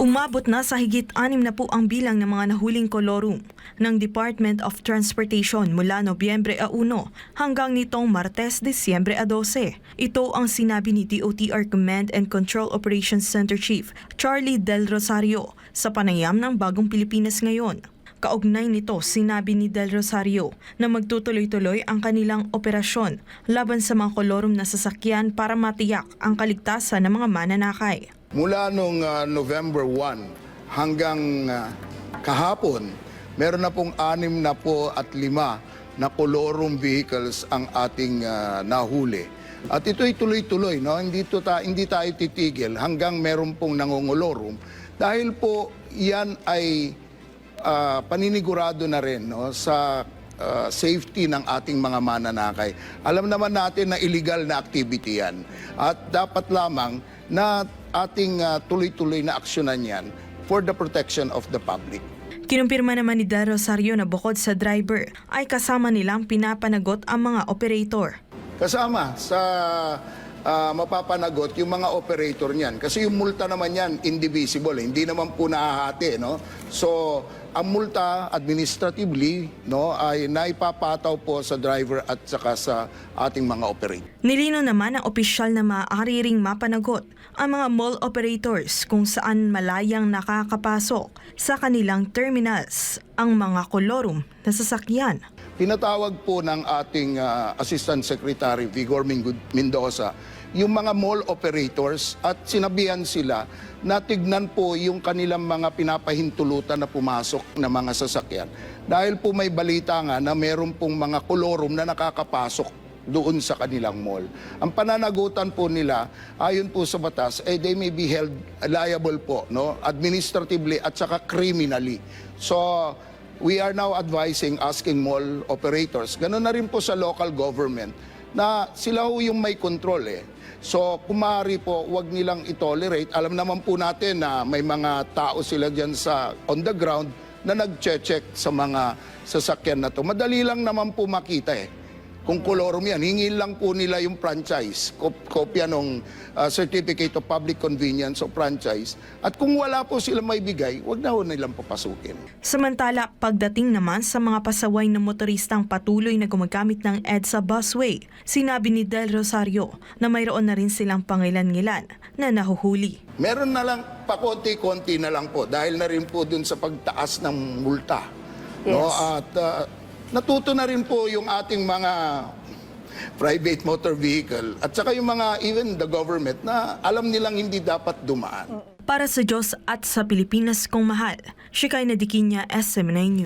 Umabot na sa higit anim na po ang bilang ng mga nahuling kolorum ng Department of Transportation mula Nobyembre a 1 hanggang nitong Martes, Disyembre a 12. Ito ang sinabi ni DOTR Command and Control Operations Center Chief Charlie Del Rosario sa panayam ng Bagong Pilipinas ngayon. Kaugnay nito, sinabi ni Del Rosario na magtutuloy-tuloy ang kanilang operasyon laban sa mga kolorum na sasakyan para matiyak ang kaligtasan ng mga mananakay. Mula nung ah, November 1 hanggang ah, kahapon, meron na pong anim na po at lima na colorum vehicles ang ating ah, nahuli. At ito'y tuloy-tuloy, no? hindi, to ta- hindi tayo titigil hanggang meron pong nangongolorum. Dahil po yan ay ah, paninigurado na rin no, sa ah, safety ng ating mga mananakay. Alam naman natin na illegal na activity yan. At dapat lamang na ating ah, tuloy-tuloy na aksyonan yan for the protection of the public. Kinumpirma naman ni Del Rosario na bukod sa driver ay kasama nilang pinapanagot ang mga operator. Kasama sa ah, mapapanagot yung mga operator niyan. Kasi yung multa naman yan, indivisible. Hindi naman po nahahati. No? So, ang multa administratively no, ay naipapataw po sa driver at saka sa ating mga operator. Nilino naman ng opisyal na maaari ring mapanagot ang mga mall operators kung saan malayang nakakapasok sa kanilang terminals ang mga kolorum na sasakyan. Pinatawag po ng ating ah, Assistant Secretary Vigor Mendoza yung mga mall operators at sinabihan sila na tignan po yung kanilang mga pinapahintulutan na pumasok na mga sasakyan. Dahil po may balita nga na meron pong mga kolorum na nakakapasok doon sa kanilang mall. Ang pananagutan po nila, ayon po sa batas, eh, they may be held liable po, no? administratively at saka criminally. So, we are now advising, asking mall operators, ganoon na rin po sa local government, na sila ho yung may control eh. So, kumari po, wag nilang itolerate. Alam naman po natin na may mga tao sila dyan sa on the ground na nag-check sa mga sasakyan na to. Madali lang naman po makita eh. Kung kolorum yan, hingin lang po nila yung franchise, kop- kopya ng uh, Certificate of Public Convenience o franchise. At kung wala po sila may bigay, wag na ho nilang papasukin. Samantala, pagdating naman sa mga pasaway na motoristang patuloy na gumagamit ng EDSA busway, sinabi ni Del Rosario na mayroon na rin silang pangilan-ngilan na nahuhuli. Meron na lang, pakonti-konti na lang po, dahil na rin po dun sa pagtaas ng multa. No? At uh, natuto na rin po yung ating mga private motor vehicle at saka yung mga even the government na alam nilang hindi dapat dumaan. Para sa Diyos at sa Pilipinas kong mahal, Shikay Nadikinya, SM9 News.